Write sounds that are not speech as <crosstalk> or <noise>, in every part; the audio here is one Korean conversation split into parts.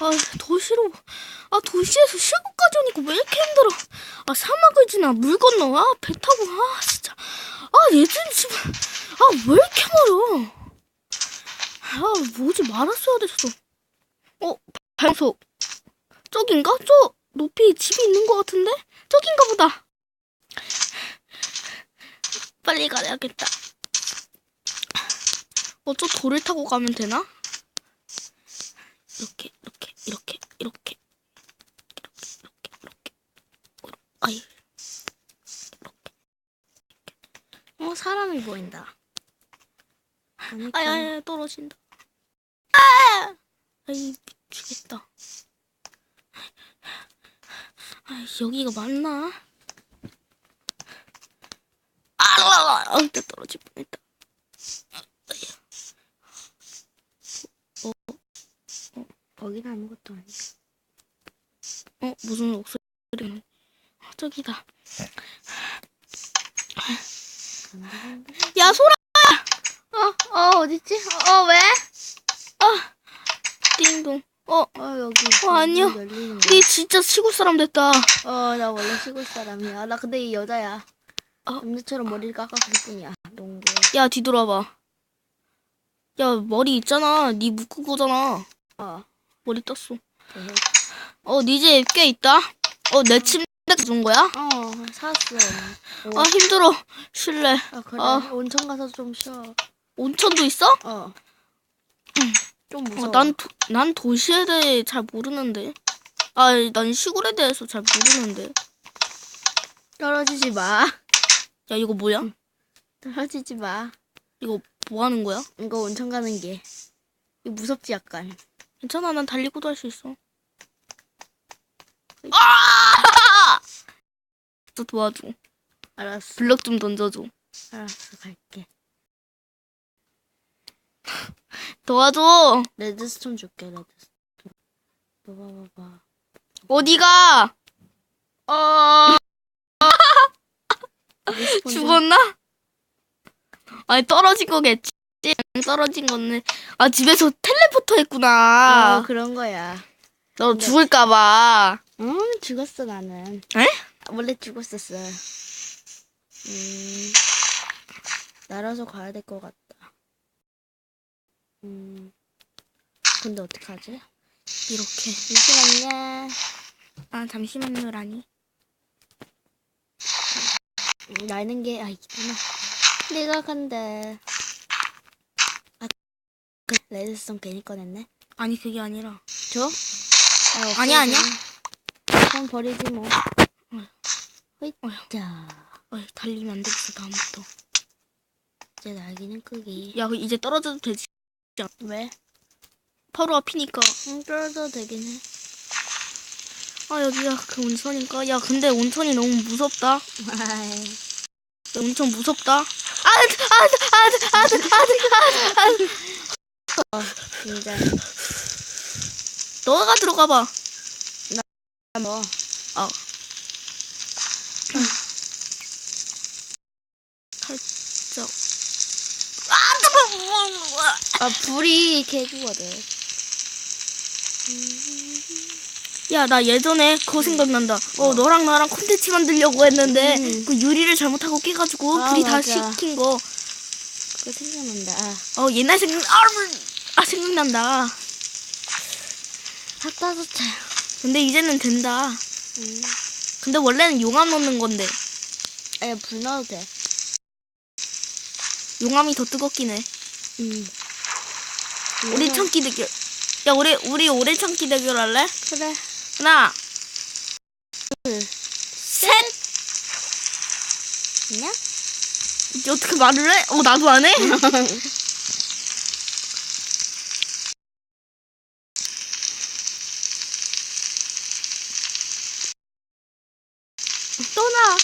아, 도시로, 아, 도시에서 시골까지 오니까 왜 이렇게 힘들어? 아, 사막을 지나 물 건너, 아, 배 타고, 아, 진짜. 아, 예전 집, 아, 왜 이렇게 멀어? 아, 뭐지, 말았어야 됐어. 어, 발소. 저긴가? 저, 높이 집이 있는 것 같은데? 저긴가 보다. 빨리 가야겠다. 어, 저 돌을 타고 가면 되나? 이렇게, 이렇게, 이렇게, 이렇게, 이렇게, 이렇게, 이렇게. 어, 아이, 이렇게. 어, 사람이 보인다. 그러니까 아야야, 떨어진다. 아! 아이, 미치겠다. 아, 여기가 맞나? 아, 아, 또 떨어질 뻔했다. 거기는 아무것도 아니야. 어, 무슨 목소리가 나? 아, 저기다. 야, 소라! 어, 어, 어딨지? 어, 왜? 아, 띵동. 어, 어, 여기. 어, 거. 니 진짜 시골 사람 됐다. 어, 나 원래 시골 사람이야. 나 근데 이 여자야. 어. 남자처럼 머리를 깎았을 뿐이야. 농구. 야, 뒤돌아봐. 야, 머리 있잖아. 니 묶은 거잖아. 어. 머리 떴어. 어, 니집꽤 있다. 어, 내 침대 준 거야? 어, 샀어. 오. 아, 힘들어. 쉴래. 아, 그래. 아. 온천 가서 좀 쉬어. 온천도 있어? 어. 음. 좀 무서워. 어, 난, 도, 난 도시에 대해 잘 모르는데. 아, 난 시골에 대해서 잘 모르는데. 떨어지지 마. 야, 이거 뭐야? 떨어지지 마. 이거 뭐 하는 거야? 이거 온천 가는 게. 이거 무섭지, 약간. 괜찮아, 난 달리고도 할 수 있어. 아! 또 도와줘. 알았어. 블럭 좀 던져줘. 알았어, 갈게. <laughs> 도와줘. 레드스톤 줄게, 레드스톤. 봐봐, 봐봐. 어디가? 어. <laughs> 죽었나? 아니 떨어진 거겠지. 떨어진 건데. 아 집에서 텔레 포터 했구나. 어, 그런 거야. 너 죽을까봐. 응, 죽었어, 나는. 에? 원래 죽었었어. 음, 날아서 가야 될 것 같다. 음, 근데 어떡하지? 이렇게. 잠시만요. 아 잠시만요라니. 음, 나는 게, 아, 있구나. 내가 간다. 레드스톤 괜히 꺼냈네. 아니 그게 아니라. 줘? 아, 아니야, 아니야. 그럼 버리지 뭐. 어휴. 자, 어이, 달리면 안 되겠어 다음부터. 이제 날개는 크기. 야 그 이제 떨어져도 되지. 왜? 바로 앞이니까. 응, 떨어져도 되긴 해. 아 여기가 그 온천인가? 야 근데 온천이 너무 무섭다. <laughs> 아이. 온천 무섭다. 아아아아아아아 어, 진짜. 너가 들어가 봐. 뭐. 어. 살짝. 아, 불이 개주거든. 야, 나 예전에 그거 생각난다. 어, 너랑 나랑 콘텐츠 만들려고 했는데, 음. 그 유리를 잘못하고 깨가지고, 아, 불이 다 맞아. 식힌 거. 그거 생각난다. 아, 어, 옛날 생각, 아, 아, 생각난다. 핫 따뜻해. 근데 이제는 된다. 음. 근데 원래는 용암 넣는 건데, 아, 불 넣어도 돼. 용암이 더 뜨겁긴 해. 음. 오래 참기 대결. 야, 우리, 우리 오래 참기 대결 할래? 그래. 하나, 둘. 셋! 있냐? 어떻게 말을 해? 어, 나도 안 해? <laughs> 떠나.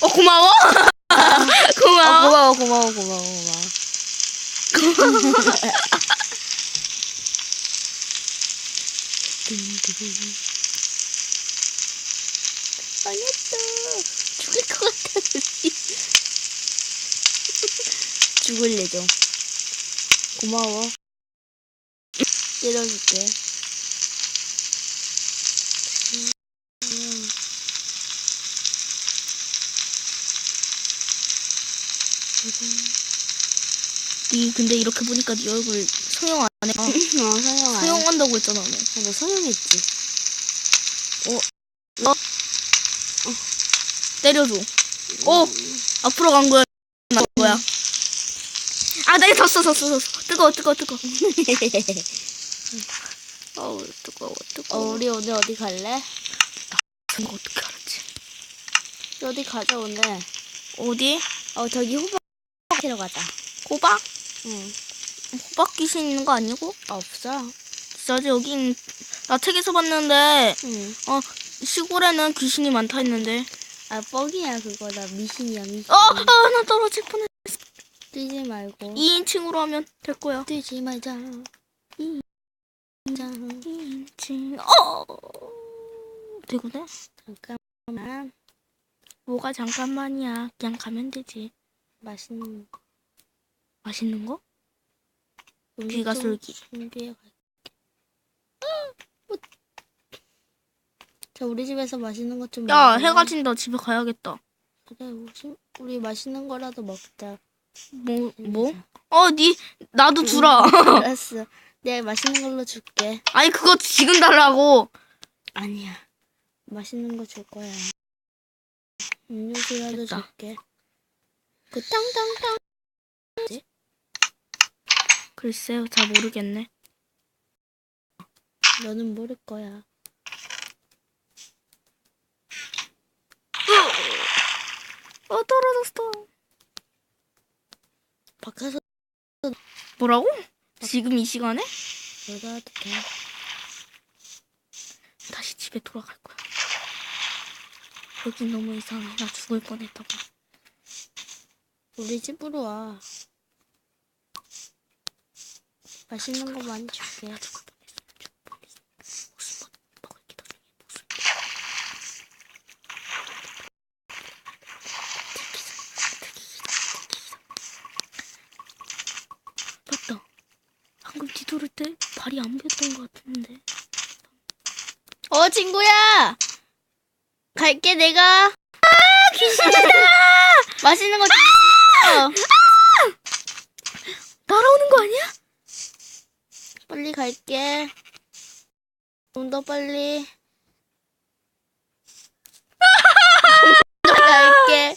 어, 고마워. <laughs> 고마워. 아, 고마워, 고마워, 고마워, 고마워. <laughs> 망했어. 죽을 <laughs> 같아. 죽을 예정. 고마워. 때려줄게. 니 근데 이렇게 보니까 네 얼굴 소영 <laughs> 안 해. 어, 서영 안 소영한다고 했잖아. 너. 해. 너 서영했지? 때려줘. 오 앞으로 간 거야. 나 거야. 아, 나 졌어, 졌어, 졌어. 뜨거워, 뜨거워, 뜨거워. <laughs> 어우, 뜨거워, 어, 뜨거워. 우리 오늘 어디 갈래? 이거 어떻게 알았지? 어디 가자, 오늘. 어디? 어, 저기 호박 캐러 가자. 호박? 응. 호박 귀신 있는 거 아니고? 아, 없어. 진짜지 여긴 나 책에서 봤는데 응. 어 시골에는 귀신이 많다 했는데. 아, 뻑이야, 그거. 나 미신이야, 미신. 어, 아, 나 떨어질 뻔했. 뛰지 말고. 2인칭으로 하면 될 거야. 뛰지 말자. 이- 자, 2인칭. 어. 되구나. 잠깐만. 뭐가 잠깐만이야. 그냥 가면 되지. 맛있는 맛있는 거? 귀가 좀 솔깃. 준비해 갈게. 자, 우리 집에서 맛있는 것 좀. 야, 해가 진다. 집에 가야겠다. 그래, 우리, 우리 맛있는 거라도 먹자. 뭐, 뭐? 어, 니, 나도 주라. <laughs> 알았어. 내가 맛있는 걸로 줄게. 아니, 그거 지금 달라고. 아니야. 맛있는 거 줄 거야. 음료수라도 됐다. 줄게. 그 땅땅땅. 글쎄요, 잘 모르겠네. 너는 모를 거야. 어, 떨어졌어. 밖에서 뭐라고? 지금 이 시간에? 놀아도 돼. 다시 집에 돌아갈 거야. 여기 너무 이상해. 나 죽을 뻔했다. 봐. 우리 집으로 와. 맛있는 거 많이 줄게. 나 죽을 뻔했어. 죽을 뻔했어. 무슨 뭐 먹을 게 더 중요해. 무슨 맞다. 뒤돌을 때 발이 안 보였던 것 같은데. 어, 친구야! 갈게, 내가. 아, 귀신이다! <laughs> 맛있는 거 줬어. 날아오는 거 아니야? 빨리 갈게. 좀 더 빨리. 좀 더 갈게.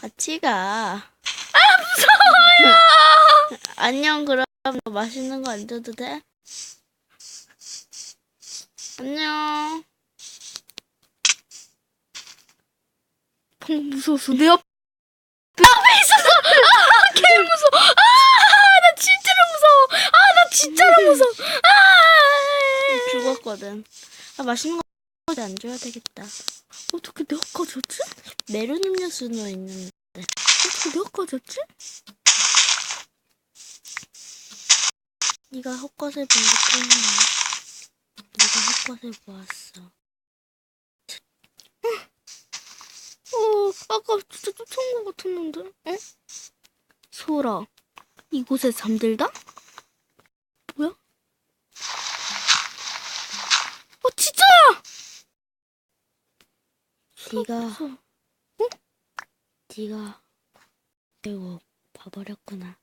같이 가. 아, 무서워요! 안녕, 그럼 너 맛있는 거 안 줘도 돼? 안녕. 방금 무서웠어. 내 앞, 내 앞에 있었어. 아, 개 무서워. 아, 나 진짜로 무서워. 아, 나 진짜로 무서워. 아, 죽었거든. 아, 맛있는 거안 줘야 되겠다. 어떻게 내가 가졌지? 메론 음료수는 있는데. 어떻게 내가 가졌지? 네가 헛것을 본 것 뿐이야. 네가 헛것을 보았어. 어, 아까 진짜 쫓아온 것 같았는데. 어? 소라, 이곳에 잠들다? 뭐야? 어, 진짜야! 네가 무서워. 네가 결국 봐버렸구나.